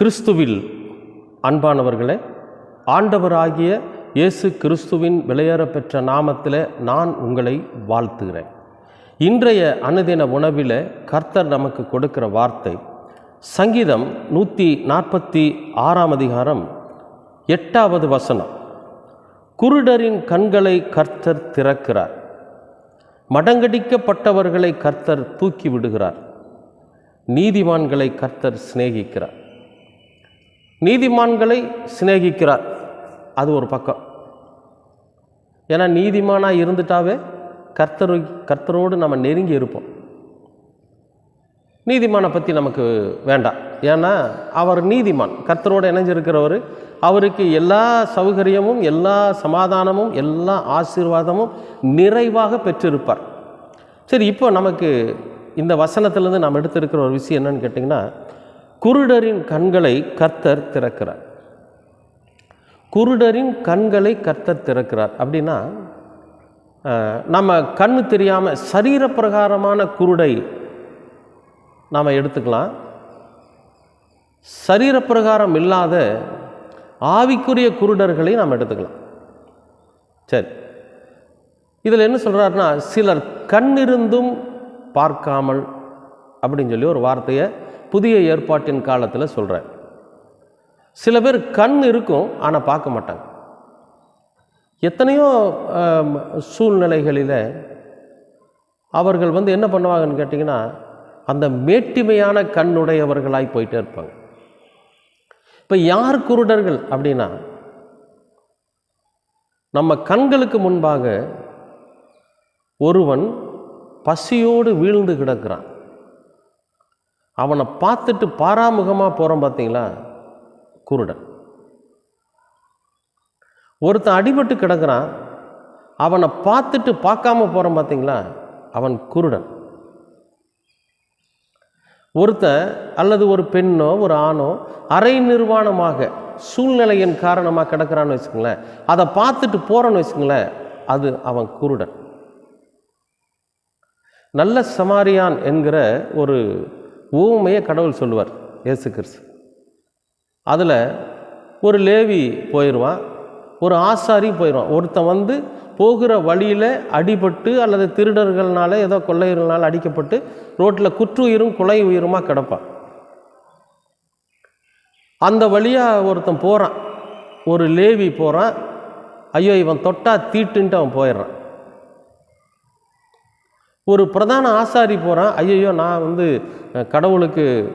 கிறிஸ்துவில் அன்பானவர்களே ஆண்டவராகிய இயேசு கிறிஸ்துவின் விலையேறப் பெற்ற நாமத்தில் நான் உங்களை வாழ்த்துகிறேன். இன்றைய அனுதின உணவில் கர்த்தர் நமக்கு கொடுக்கிற வார்த்தை சங்கீதம் நூற்றி நாற்பத்தி ஆறாம் அதிகாரம் எட்டாவது வசனம். குருடரின் கண்களை கர்த்தர் திறக்கிறார். மடங்கடிக்கப்பட்டவர்களை கர்த்தர் தூக்கி விடுகிறார். நீதிமான்களை கர்த்தர் சிநேகிக்கிறார். நீதிமான்களை சிநேகிக்கிறார். அது ஒரு பக்கம். ஏன்னா நீதிமானாக இருந்துட்டாவே கர்த்தர் கர்த்தரோடு நம்ம நெருங்கி இருப்போம். நீதிமானை பற்றி நமக்கு வேண்டாம். ஏன்னா அவர் நீதிமான். கர்த்தரோடு இணைஞ்சிருக்கிறவர். அவருக்கு எல்லா சௌகரியமும் எல்லா சமாதானமும் எல்லா ஆசீர்வாதமும் நிறைவாக பெற்றிருப்பார். சரி இப்போ நமக்கு இந்த வசனத்திலேருந்து நாம் எடுத்திருக்கிற ஒரு விஷயம் என்னன்னு கேட்டிங்கன்னா குருடரின் கண்களை கர்த்தர் திறக்கிறார். குருடரின் கண்களை கர்த்தர் திறக்கிறார். அப்படின்னா நம்ம கண்ணு தெரியாமல் சரீரப்பிரகாரமான குருடை நாம் எடுத்துக்கலாம். சரீரப்பிரகாரம் இல்லாத ஆவிக்குரிய குருடர்களை நாம் எடுத்துக்கலாம். சரி. இதில் என்ன சொல்கிறாருன்னா சிலர் கண்ணிருந்தும் பார்க்காமல் அப்படின்னு சொல்லி ஒரு வார்த்தையை புதிய ஏற்பாட்டின் காலத்தில் சொல்கிறார் சில பேர் கண் இருக்கும் ஆனால் பார்க்க மாட்டாங்க. எத்தனையோ சூழ்நிலைகளில் அவர்கள் வந்து என்ன பண்ணுவாங்கன்னு கேட்டிங்கன்னா அந்த மேட்டிமையான கண்ணுடையவர்களாய் போயிட்டே இருப்பாங்க. இப்போ யார் குருடர்கள் அப்படின்னா நம்ம கண்களுக்கு முன்பாக ஒருவன் பசியோடு வீழ்ந்து கிடக்கிறான். அவனை பார்த்துட்டு பாராமுகமாக போகிறோம் பார்த்தீங்களா குருடன். ஒருத்தன் அடிபட்டு கிடக்கிறான். அவனை பார்த்துட்டு பார்க்காம போகிறான் பார்த்தீங்களா அவன் குருடன். ஒருத்தன் அல்லது ஒரு பெண்ணோ ஒரு ஆணோ அரை நிர்வாணமாக சூழ்நிலையின் காரணமாக கிடக்கிறான்னு வச்சுக்கோங்களேன். அதை பார்த்துட்டு போகிறோன்னு வச்சுக்கோங்களேன் அது அவன் குருடன். நல்ல சமாரியான் என்கிற ஒரு ஊமையை கடவுள் சொல்லுவார் இயேசு கிறிஸ்து. அதில் ஒரு லேவி போயிடுவான் ஒரு ஆசாரி போயிடுவான் ஒருத்தன் வந்து போகிற வழியில் அடிபட்டு அல்லது திருடர்கள்னால ஏதோ கொள்ளையர்களால் அடிக்கப்பட்டு ரோட்டில் குற்றுயிரும் கொலை உயிருமாக கிடப்பான். அந்த வழியாக ஒருத்தன் போகிறான் ஒரு லேவி போகிறான் ஐயோ இவன் தொட்டா தீட்டுன்ட்டு அவன் போயிடுறான். ஒரு பிரதான ஆசாரி போகிறான் ஐயையோ நான் வந்து கடவுளுக்கு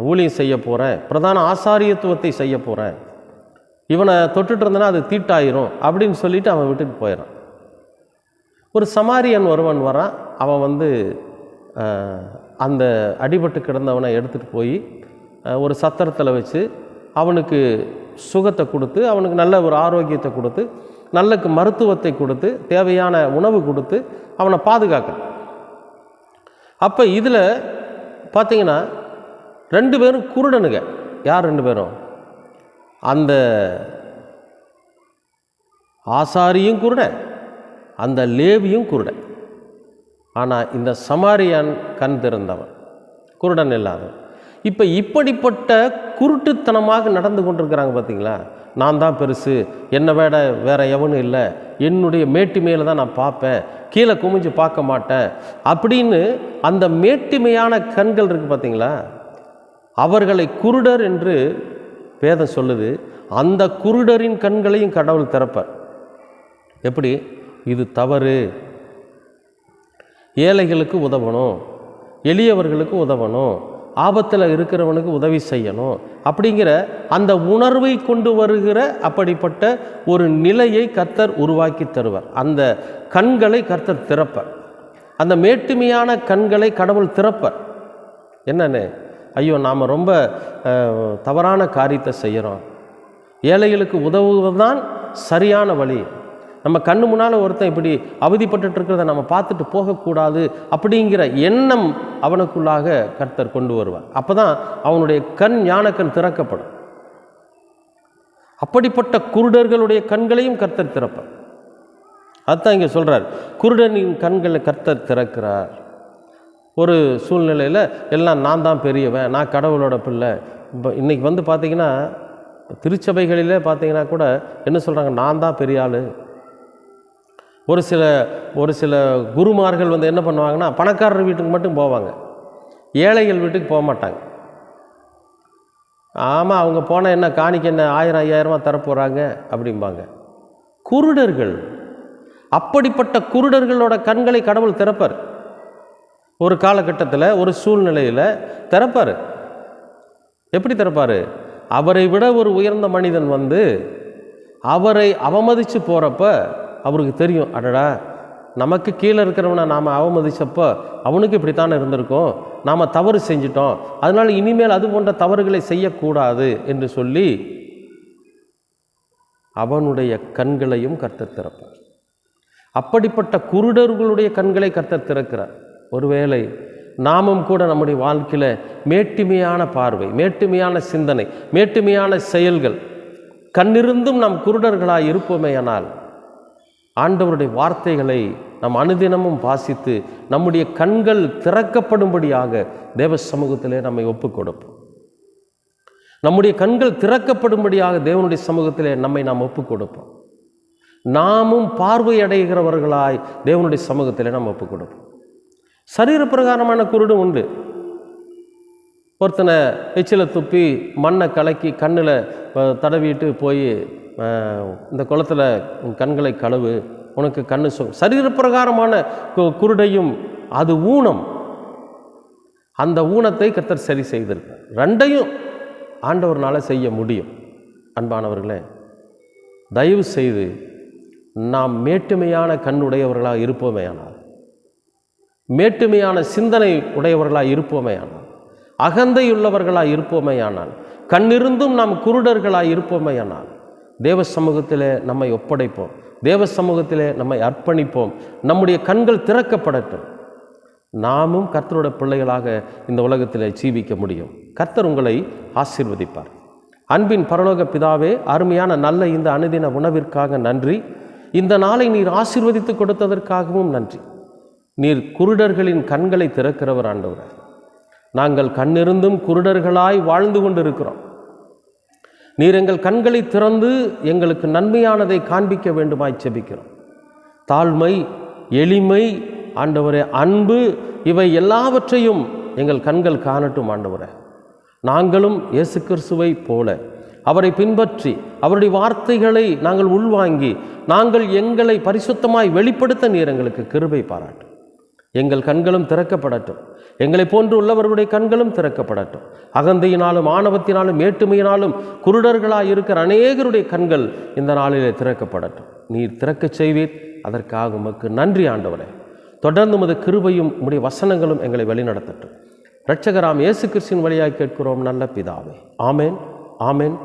ஊழியம் செய்ய போகிறேன் பிரதான ஆசாரியத்துவத்தை செய்ய போகிறேன் இவனை தொட்டுட்டு இருந்தனா அது தீட்டாயிரும் அப்படின்னு சொல்லிட்டு அவன் விட்டுட்டு போயிடறான் ஒரு சமாரியன் ஒருவன் வரான். அவன் வந்து அந்த அடிபட்டு கிடந்தவனை எடுத்துகிட்டு போய் ஒரு சத்திரத்தில் வச்சு அவனுக்கு சுகத்தை கொடுத்து அவனுக்கு நல்ல ஒரு ஆரோக்கியத்தை கொடுத்து நல்லக்கு மருத்துவத்தை கொடுத்து தேவையான உணவு கொடுத்து அவனை பாதுகாக்க அப்போ இதில் பார்த்தீங்கன்னா ரெண்டு பேரும் குருடனுங்க. யார் ரெண்டு பேரும்? அந்த ஆசாரியும் குருடன் அந்த லேவியும் குருடன். ஆனால் இந்த சமாரியான் கண் திறந்தவன் குருடன் இல்லாதவன். இப்போ இப்படிப்பட்ட குருட்டுத்தனமாக நடந்து கொண்டிருக்கிறாங்க பார்த்தீங்களா நான் தான் பெருசு என்னை விட வேறு எவனும் இல்லை என்னுடைய மேட்டு மேலே தான் நான் பார்ப்பேன் கீழே குமிஞ்சு பார்க்க மாட்டேன். அப்படின்னு அந்த மேட்டிமையான கண்கள் இருக்குது பார்த்தீங்களா? அவர்களை குருடர் என்று வேதம் சொல்லுது. அந்த குருடரின் கண்களையும் கடவுள் திறப்பார். எப்படி? இது தவறு. ஏழைகளுக்கு உதவணும். எளியவர்களுக்கு உதவணும். ஆபத்தில் இருக்கிறவனுக்கு உதவி செய்யணும். அப்படிங்கிற அந்த உணர்வை கொண்டு வருகிற அப்படிப்பட்ட ஒரு நிலையை கர்த்தர் உருவாக்கி தருவார். அந்த கண்களை கர்த்தர் திறப்பார். அந்த மேட்டுமையான கண்களை கடவுள் திறப்பார். என்னன்னு? ஐயோ நாம் ரொம்ப தவறான காரியத்தை செய்கிறோம் ஏழைகளுக்கு உதவுவதுதான் சரியான வழி. நம்ம கண்ணு முன்னால் ஒருத்தன் இப்படி அவதிப்பட்டுட்டு இருக்கிறத நம்ம பார்த்துட்டு போகக்கூடாது அப்படிங்கிற எண்ணம் அவனுக்குள்ளாக கர்த்தர் கொண்டு வருவார். அப்போ தான் அவனுடைய கண் ஞானக்கண் திறக்கப்படும். அப்படிப்பட்ட குருடர்களுடைய கண்களையும் கர்த்தர் திறப்பார். அதுதான் இங்கே சொல்கிறார் குருடனின் கண்களை கர்த்தர் திறக்கிறார். ஒரு சூழ்நிலையில் எல்லாம் நான் தான் பெரியவன் நான் கடவுளோட பிள்ளை. இப்போ இன்றைக்கி வந்து பார்த்திங்கன்னா திருச்சபைகளிலே பார்த்தீங்கன்னா கூட என்ன சொல்கிறாங்க நான் தான் பெரிய ஆள். ஒரு சில ஒரு சில குருமார்கள் வந்து என்ன பண்ணுவாங்கன்னா பணக்காரர் வீட்டுக்கு மட்டும் போவாங்க. ஏழைகள் வீட்டுக்கு போக மாட்டாங்க. ஆமாம் அவங்க போனால் என்ன காணிக்க என்ன ஆயிரம் ஐயாயிரமாக தரப்போகிறாங்க அப்படிம்பாங்க. குருடர்கள் அப்படிப்பட்ட குருடர்களோட கண்களை கடவுள் திறப்பார். ஒரு காலகட்டத்தில் ஒரு சூழ்நிலையில் திறப்பார். எப்படி திறப்பார்? அவரை விட ஒரு உயர்ந்த மனிதன் வந்து அவரை அவமதித்து போகிறப்ப அவருக்கு தெரியும். அடடா நமக்கு கீழே இருக்கிறவனை நாம் அவமதிச்சப்போ அவனுக்கு இப்படித்தானே இருந்திருக்கும். நாம் தவறு செஞ்சிட்டோம். அதனால் இனிமேல் அது போன்ற தவறுகளை செய்யக்கூடாது என்று சொல்லி அவனுடைய கண்களையும் கர்த்தர் திறப்பார். அப்படிப்பட்ட குருடர்களுடைய கண்களை கர்த்தர் திறக்கிறார். ஒருவேளை நாமும் கூட நம்முடைய வாழ்க்கையில் மேட்டுமையான பார்வை மேட்டுமையான சிந்தனை மேட்டுமையான செயல்கள் கண்ணிருந்தும் நாம் குருடர்களாய் இருப்போமேயானால் ஆண்டவருடைய வார்த்தைகளை நாம் அனுதினமும் வாசித்து நம்முடைய கண்கள் திறக்கப்படும்படியாக தேவ சமூகத்திலே நம்மை ஒப்புக் கொடுப்போம் நம்முடைய கண்கள் திறக்கப்படும்படியாக தேவனுடைய சமூகத்திலே நம்மை நாம் ஒப்புக் கொடுப்போம் நாமும் பார்வையடைகிறவர்களாய் தேவனுடைய சமூகத்திலே நாம் ஒப்புக் கொடுப்போம் சரீர பிரகாரமான குருடும் உண்டு. ஒருத்தனை எச்சில துப்பி மண்ணை கலக்கி கண்ணில் தடவிட்டு போய் இந்த குளத்தில் உன் கண்களை கழுவு உனக்கு கண்ணு சொ சரீர பிரகாரமான கு- குருடையும் அது ஊனம். அந்த ஊனத்தை கத்தர் சரி செய்திருக்கார் ரெண்டையும் ஆண்டவர்னால் செய்ய முடியும். அன்பானவர்களே தயவு செய்து நாம் மேட்டுமையான கண் உடையவர்களாக இருப்போமேயானால் மேட்டுமையான சிந்தனை உடையவர்களாக இருப்போமேயானால் அகந்தையுள்ளவர்களாக இருப்போமேயானால் கண்ணிருந்தும் நாம் குருடர்களாக இருப்போமேயானால் தேவ சமூகத்தில் நம்மை ஒப்படைப்போம். தேவ சமூகத்தில் நம்மை அர்ப்பணிப்போம். நம்முடைய கண்கள் திறக்கப்படட்டும். நாமும் கர்த்தரோட பிள்ளைகளாக இந்த உலகத்தில் ஜீவிக்க முடியும். கர்த்தர் உங்களை ஆசீர்வதிப்பார். அன்பின் பரலோக பிதாவே அருமையான நல்ல இந்த அனுதின உணவிற்காக நன்றி. இந்த நாளை நீர் ஆசீர்வதித்து கொடுத்ததற்காகவும் நன்றி. நீர் குருடர்களின் கண்களை திறக்கிறவர் ஆண்டவர். நாங்கள் கண்ணிருந்தும் குருடர்களாய் வாழ்ந்து கொண்டிருக்கிறோம். நீர் எங்கள் கண்களை திறந்து எங்களுக்கு நன்மையானதை காண்பிக்க வேண்டுமாய் செபிக்கிறோம். தாழ்மை எளிமை ஆண்டவரே அன்பு இவை எல்லாவற்றையும் எங்கள் கண்கள் காணட்டும் ஆண்டவரே. நாங்களும் இயேசு கிறிஸ்துவை போல அவரை பின்பற்றி அவருடைய வார்த்தைகளை நாங்கள் உள்வாங்கி நாங்கள் எங்களை பரிசுத்தமாய் வெளிப்படுத்த நீர் எங்களுக்கு கிருபை பாராட்டும் எங்கள் கண்களும் திறக்கப்படட்டும். எங்களை போன்று உள்ளவர்களுடைய கண்களும் திறக்கப்படட்டும். அகந்தையினாலும் ஆணவத்தினாலும் ஏற்றுமையினாலும் குருடர்களாக இருக்கிற அநேகருடைய கண்கள் இந்த நாளிலே திறக்கப்படட்டும். நீர் திறக்கச் செய்வீர். அதற்காக உமக்கு நன்றி ஆண்டவரே. தொடர்ந்து உமது கிருபையும் உடைய வசனங்களும் எங்களை வழிநடத்தட்டும். இரட்சகராம் இயேசு கிறிஸ்தின் வழியாக கேட்கிறோம் நல்ல பிதாவே. ஆமேன் ஆமேன்.